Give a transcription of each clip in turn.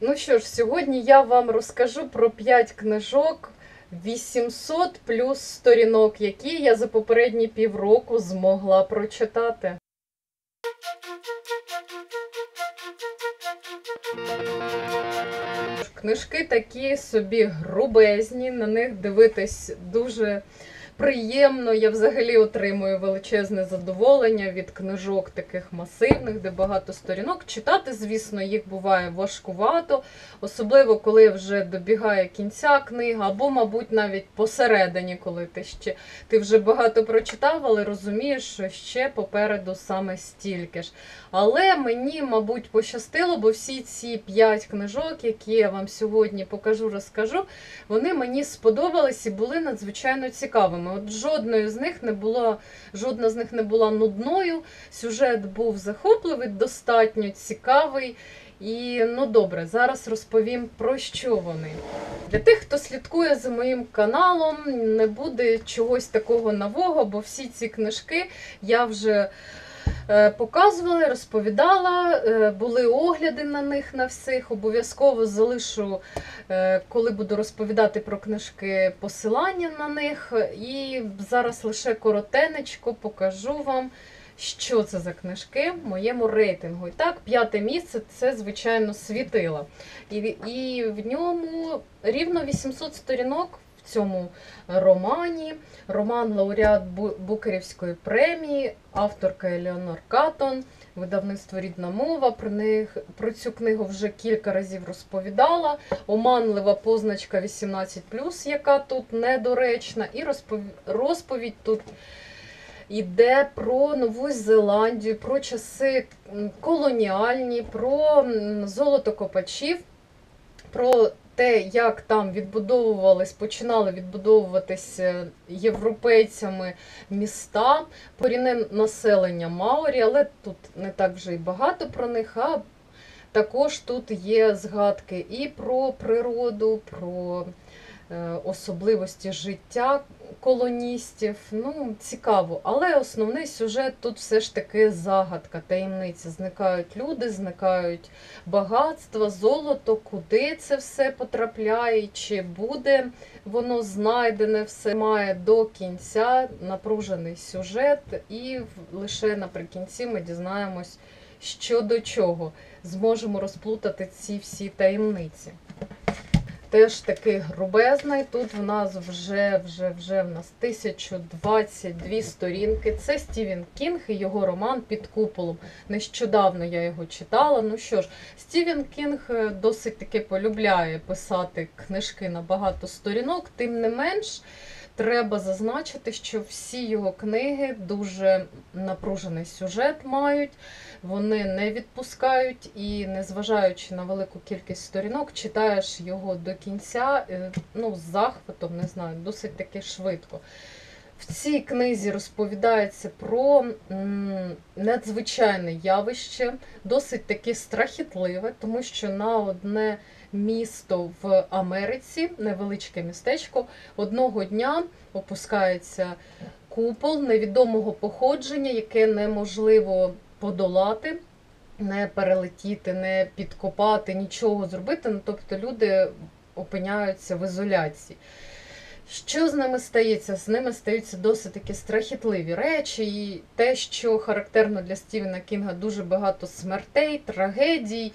Ну що ж, сьогодні я вам розкажу про 5 книжок 800 плюс сторінок, які я за попередні півроку змогла прочитати. Книжки такі собі грубезні, на них дивитись дуже приємно. Я взагалі отримую величезне задоволення від книжок таких масивних, де багато сторінок. Читати, звісно, їх буває важкувато, особливо коли вже добігає кінця книга, або, мабуть, навіть посередині, коли ти ще ти вже багато прочитав, але розумієш, що ще попереду саме стільки ж. Але мені, мабуть, пощастило, бо всі ці п'ять книжок, які я вам сьогодні покажу, розкажу, вони мені сподобались і були надзвичайно цікавими. От жодної з них не була, жодна з них не була нудною. Сюжет був захопливий, достатньо цікавий. І ну добре, зараз розповім про що вони. Для тих, хто слідкує за моїм каналом, не буде чогось такого нового, бо всі ці книжки я вже е, показувала, розповідала, е, були огляди на них на всіх. Обов'язково залишу, е, коли буду розповідати про книжки, посилання на них. І зараз лише коротенечко покажу вам. Що це за книжки в моєму рейтингу? І так, п'яте місце це, звичайно, світила. І, і в ньому рівно 800 сторінок цьому романі. Роман лауреат Букерівської премії, авторка Елеонор Катон, видавництво Рідна мова. Про, них, про цю книгу вже кілька разів розповідала. Оманлива позначка 18+, яка тут недоречна, і розповідь тут. Іде про Нову Зеландію, про часи колоніальні, про золотокопачів, про те, як там відбудовувались, починали відбудовуватися європейцями міста, корінне населення Маорі, але тут не так вже і багато про них. а також тут є згадки і про природу, про е, особливості життя колоністів. Ну, цікаво. Але основний сюжет тут все ж таки загадка, таємниця. Зникають люди, зникають багатства, золото, куди це все потрапляє, чи буде воно знайдене, все має до кінця напружений сюжет, і лише наприкінці ми дізнаємось, що до чого. Зможемо розплутати ці всі таємниці. Теж такий грубезний. Тут в нас вже вже вже в нас 1022 сторінки. Це Стівен Кінг і його роман під куполом. Нещодавно я його читала. Ну що ж, Стівен Кінг е, досить таки полюбляє писати книжки на багато сторінок, тим не менш. Треба зазначити, що всі його книги дуже напружений сюжет мають, вони не відпускають і, незважаючи на велику кількість сторінок, читаєш його до кінця е, ну, з захватом, не знаю, досить таки швидко. В цій книзі розповідається про надзвичайне явище, досить таки страхітливе, тому що на одне місто в Америці, невеличке містечко, одного дня опускається купол невідомого походження, яке неможливо подолати, не перелетіти, не підкопати, нічого зробити. Ну, тобто люди опиняються в ізоляції. Що з ними стається? З ними стаються досить такі страхітливі речі, і те, що характерно для Стівена Кінга, дуже багато смертей, трагедій,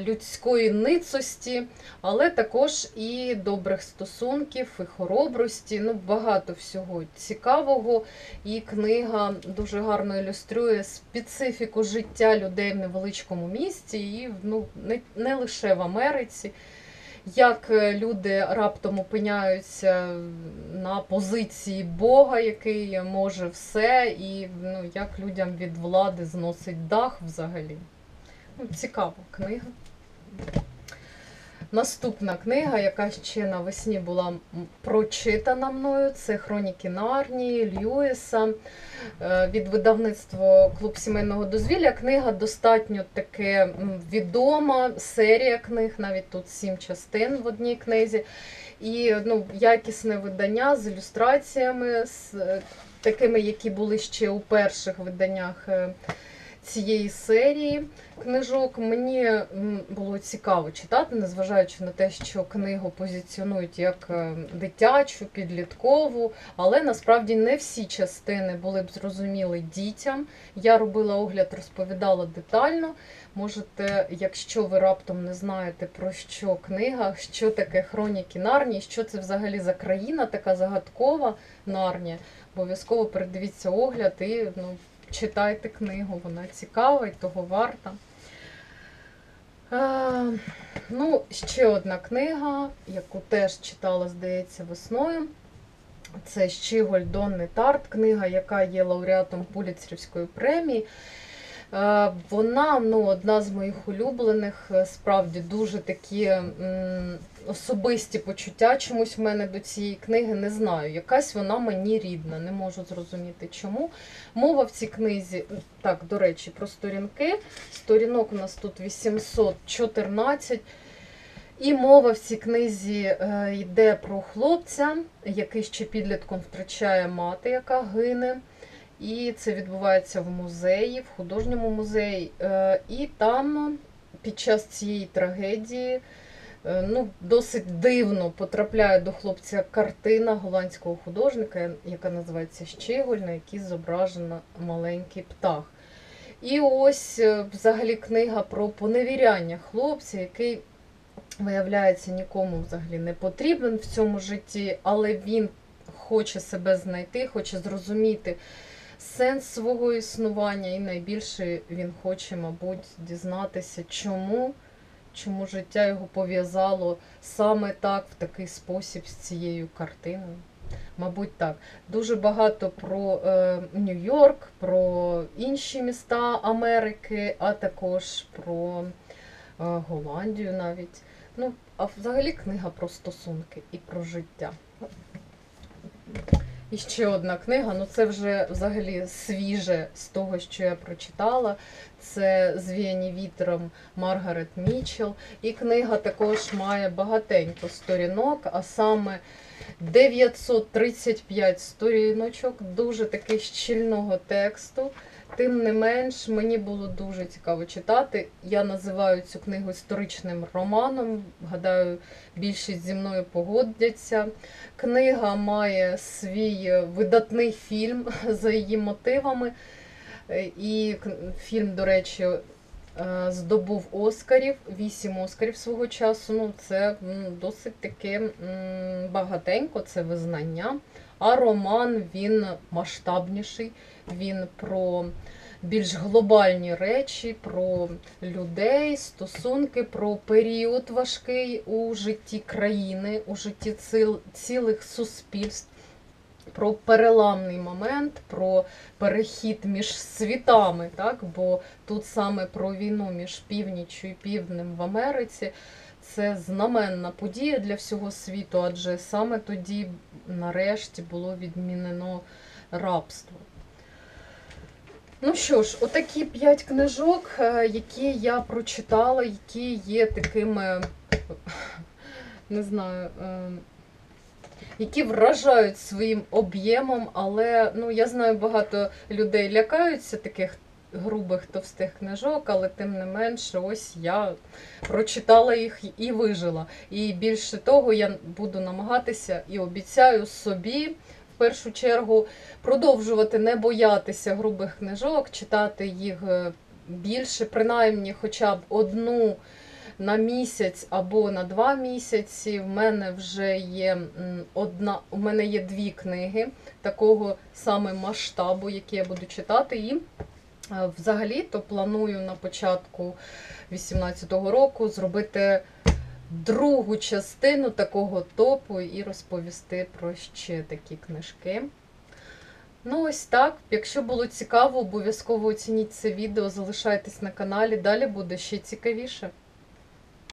людської ницості, але також і добрих стосунків, і хоробрості. Ну, багато всього цікавого. І книга дуже гарно ілюструє специфіку життя людей в невеличкому місті, і ну, не, не лише в Америці як е, люди раптом опиняються на позиції Бога, який може все, і ну, як людям від влади зносить дах взагалі. Ну, цікава книга. Наступна книга, яка ще навесні була прочитана мною, це Хроніки Нарнії Льюіса е, від видавництва Клуб сімейного дозвілля. Книга достатньо таке відома, серія книг, навіть тут сім частин в одній книзі. І ну, якісне видання з ілюстраціями, з е, такими, які були ще у перших виданнях е, цієї серії книжок. Мені було цікаво читати, незважаючи на те, що книгу позиціонують як е, дитячу, підліткову, але насправді не всі частини були б зрозуміли дітям. Я робила огляд, розповідала детально. Можете, якщо ви раптом не знаєте про що книга, що таке хроніки Нарнії, що це взагалі за країна, така загадкова Нарнія, обов'язково передивіться огляд і ну, читайте книгу, вона цікава і того варта. Е, ну, ще одна книга, яку теж читала, здається, весною. Це Щіголь Донни Тарт, книга, яка є лауреатом Пуліцерівської премії. Е, Вона ну, одна з моїх улюблених, е, справді дуже такі особисті почуття чомусь в мене до цієї книги не знаю. Якась вона мені рідна, не можу зрозуміти чому. Мова в цій книзі, так, до речі, про сторінки. Сторінок у нас тут 814. І мова в цій книзі е, йде про хлопця, який ще підлітком втрачає мати, яка гине. І це відбувається в музеї, в художньому музеї. Е, І там під час цієї трагедії ну, досить дивно потрапляє до хлопця картина голландського художника, яка називається Щеголь, на якій зображено маленький птах. І ось е, взагалі книга про поневіряння хлопця, який виявляється нікому взагалі не потрібен в цьому житті, але він хоче себе знайти, хоче зрозуміти сенс свого існування, і найбільше він хоче, мабуть, дізнатися, чому, чому життя його пов'язало саме так, в такий спосіб з цією картиною. Мабуть, так. Дуже багато про е, Нью-Йорк, про інші міста Америки, а також про е, Голландію навіть. Ну, а взагалі книга про стосунки і про життя. І ще одна книга, ну це вже взагалі свіже з того, що я прочитала. Це Звіяні вітром Маргарет Мічел. І книга також має багатенько сторінок, а саме 935 сторіночок, дуже таки щільного тексту. Тим не менш, мені було дуже цікаво читати. Я називаю цю книгу історичним романом. Гадаю, більшість зі мною погодяться. Книга має свій видатний фільм за її мотивами. Е, І фільм, до речі, е, здобув Оскарів, вісім Оскарів свого часу. Ну, це досить таки багатенько, це визнання. А роман він масштабніший, він про більш глобальні речі, про людей, стосунки, про період важкий у житті країни, у житті цілих суспільств, про переламний момент, про перехід між світами, так? бо тут саме про війну між північчю і півднем в Америці. Це знаменна подія для всього світу, адже саме тоді, нарешті, було відмінено рабство. Ну що ж, отакі п'ять книжок, е, які я прочитала, які є такими, не знаю, е, які вражають своїм об'ємом, але ну, я знаю, багато людей лякаються таких грубих товстих книжок, але тим не менше, ось я прочитала їх і вижила. І більше того, я буду намагатися і обіцяю собі першу чергу продовжувати не боятися грубих книжок, читати їх е, більше, принаймні хоча б одну на місяць або на два місяці. В мене вже є одна, у мене є дві книги такого саме масштабу, які я буду читати. І е, взагалі-то планую на початку 18-го року зробити другу частину такого топу і розповісти про ще такі книжки. Ну, ось так. Якщо було цікаво, обов'язково оцініть це відео, залишайтесь на каналі. Далі буде ще цікавіше.